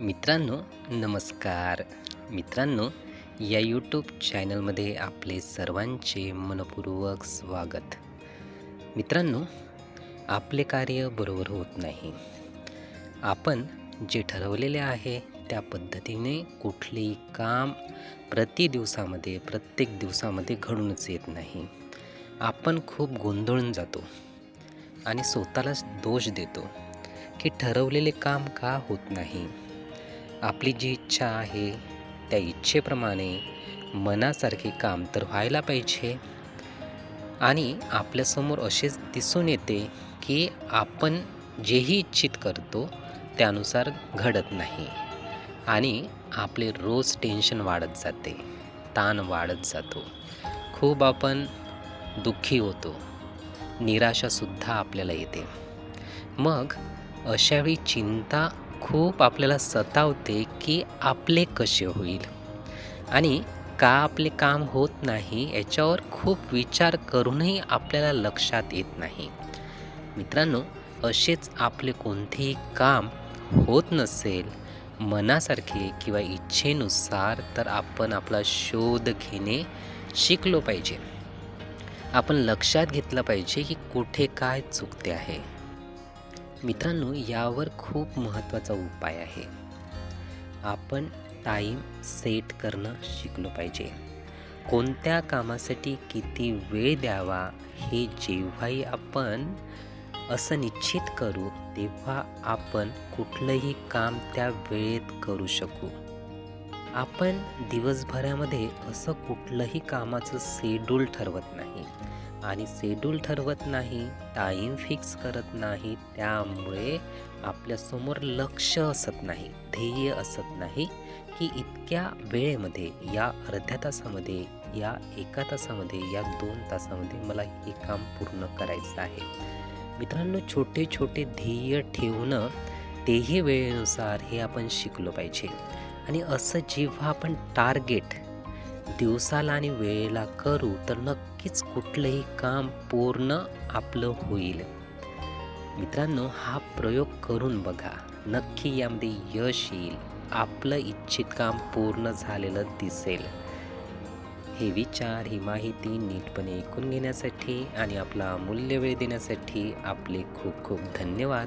मित्रांनो नमस्कार. मित्रांनो या यूट्यूब चॅनलमध्ये आपले सर्वांचे मनपूर्वक स्वागत. मित्रांनो आपले कार्य बरोबर होत नाही. आपण जे ठरवलेले आहे त्या पद्धतीने कुठलेही काम प्रति दिवसामध्ये प्रत्येक दिवसामध्ये घडूनच येत नाही. आपण खूप गोंधळून जातो आणि स्वतःलाच दोष देतो की ठरवलेले काम का होत नाही. आपली जी इच्छा आहे त्या इच्छेप्रमाणे मनासारखे काम तर व्हायला पाहिजे. आणि आपल्यासमोर असेच दिसून येते की आपण जेही इच्छित करतो त्यानुसार घडत नाही. आणि आपले रोज टेन्शन वाढत जाते ताण वाढत जातो. खूप आपण दुःखी होतो निराशासुद्धा आपल्याला येते. मग अशावेळी चिंता खूप आपल्याला सतावते की आपले कसे होईल. आणि का आपले काम होत नाही याच्यावर खूप विचार करूनही आपल्याला लक्षात येत नाही. मित्रांनो असेच आपले कोणतेही काम होत नसेल मनासारखे किंवा इच्छेनुसार तर आपण आपला शोध घेणे शिकलो पाहिजे. आपण लक्षात घेतलं पाहिजे की कुठे काय चुकते आहे. मित्रांनो यावर खूप महत्त्वाचा उपाय आहे. आपण टाईम सेट करणं शिकलो पाहिजे. कोणत्या कामासाठी किती वेळ द्यावा हे जेव्हाही आपण असं निश्चित करू तेव्हा आपण कुठलंही काम त्या वेळेत करू शकू. आपण दिवसभरामध्ये असं कुठलंही कामाचं शेड्यूल ठरवत नाही. आणि शेड्यूल ठरवत नाही टाईम फिक्स करत नाही त्यामुळे आपल्यासमोर लक्ष असत नाही ध्येय असत नाही की इतक्या वेळेमध्ये या अर्ध्या तासामध्ये या एका तासामध्ये या दोन तासामध्ये मला हे काम पूर्ण करायचं आहे. मित्रांनो छोटे छोटे ध्येय ठेवणं तेही वेळेनुसार हे आपण शिकलो पाहिजे. आणि असं जेव्हा आपण टार्गेट दिवसाला आणि वेळेला करू तर नक्कीच कुठलंही काम पूर्ण आपलं होईल. मित्रांनो हा प्रयोग करून बघा. नक्की यामध्ये यश येईल. आपलं इच्छित काम पूर्ण झालेलं दिसेल. हे विचार ही माहिती नीटपणे ऐकून घेण्यासाठी आणि आपला अमूल्य वेळ देण्यासाठी आपले खूप खूप धन्यवाद.